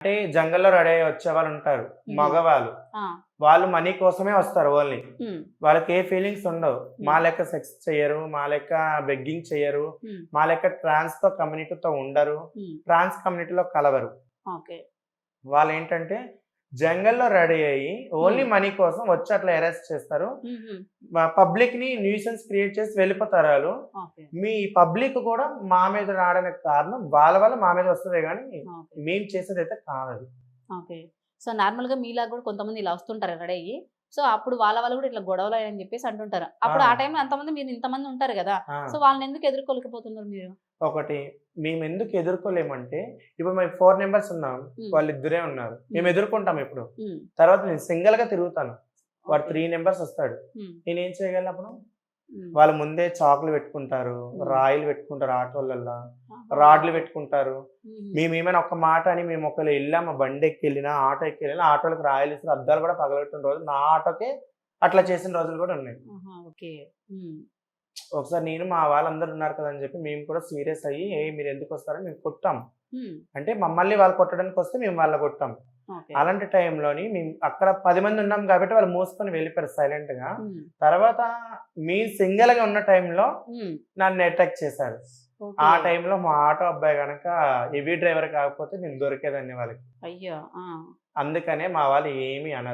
అంటే జంగల్లో రెడీ అయ్యి వచ్చే వాళ్ళు ఉంటారు. మగవాళ్ళు. వాళ్ళు మనీ కోసమే వస్తారు ఓన్లీ. వాళ్ళకి ఏ ఫీలింగ్స్ ఉండవు. మా లెక్క సెక్స్ చేయరు మా లెక్క బెగ్గింగ్ చేయరు మా లెక్క ట్రాన్స్తో కమ్యూనిటీతో ఉండరు ట్రాన్స్ కమ్యూనిటీలో కలవరు. వాళ్ళు ఏంటంటే జంగల్లో రెడీ అయ్యి ఓన్లీ. మనీ కోసం వచ్చి అట్లా అరెస్ట్ చేస్తారు. పబ్లిక్ని న్యూసెన్స్ క్రియేట్ చేసి వెళ్ళిపోతారు వాళ్ళు మీ పబ్లిక్ కూడా మా మీద రావడానికి కారణం వాళ్ళ వల్ల మా మీద వస్తుంది కానీ మేము చేసేది అయితే కాదు సో నార్మల్గా మీలాగా కూడా కొంతమంది ఇలా వస్తుంటారు రెడీ అయ్యి. సో అప్పుడు వాళ్ళ వాళ్ళు కూడా ఇట్లా గొడవలు అయ్యాయని చెప్పేసి అంటుంటారు. అప్పుడు ఆ. టైంలో అంతమంది మీరు ఇంతమంది ఉంటారు కదా సో వాళ్ళని ఎందుకు ఎదుర్కోలేకపోతున్నారు మీరు? ఒకటి మేము ఎందుకు ఎదుర్కోలేమంటే ఇప్పుడు మేము ఫోర్ నెంబర్స్ ఉన్నాం వాళ్ళు ఇద్దరే ఉన్నారు. మేము ఎదుర్కొంటాం ఇప్పుడు తర్వాత నేను సింగిల్గా తిరుగుతాను. వాడు. త్రీ నెంబర్స్ వస్తాడు. నేను ఏం చేయగలను అప్పుడు? వాళ్ళ ముందే చాకులు పెట్టుకుంటారు. రాయిలు పెట్టుకుంటారు ఆటోలల్లో. ఆహా. రాడ్లు పెట్టుకుంటారు. మేము. ఏమైనా ఒక మాట అని మేము ఒకవేళ వెళ్ళాము బండి ఎక్కి వెళ్ళినా ఆటో ఎక్కి వెళ్ళినా ఆటోలకు రాయలు ఇస్తారు అద్దాలు కూడా పగలబెట్టిన రోజు నా ఆటోకే అట్లా చేసిన రోజులు కూడా ఉన్నాయి. ఒకసారి నేను మా వాళ్ళందరూ ఉన్నారు కదా అని చెప్పి మేము కూడా సీరియస్ అయ్యి ఏ మీరు ఎందుకు వస్తారని మేము కొట్టాం. అంటే మమ్మల్ని వాళ్ళు కొట్టడానికి వస్తే మేము వాళ్ళ కొట్టాం. అలాంటి టైంలోని మేము అక్కడ పది మంది ఉన్నాం కాబట్టి వాళ్ళు మూసుకొని వెళ్ళిపోయారు సైలెంట్గా తర్వాత మీ సింగిల్గా ఉన్న టైంలో నన్ను అటాక్ చేశారు. ఆ టైంలో మా ఆటో అబ్బాయి కనుక హెవీ డ్రైవర్ కాకపోతే నేను దొరికేదాన్ని వాళ్ళకి. అయ్యో. అందుకనే మా వాళ్ళు ఏమీ అనరు.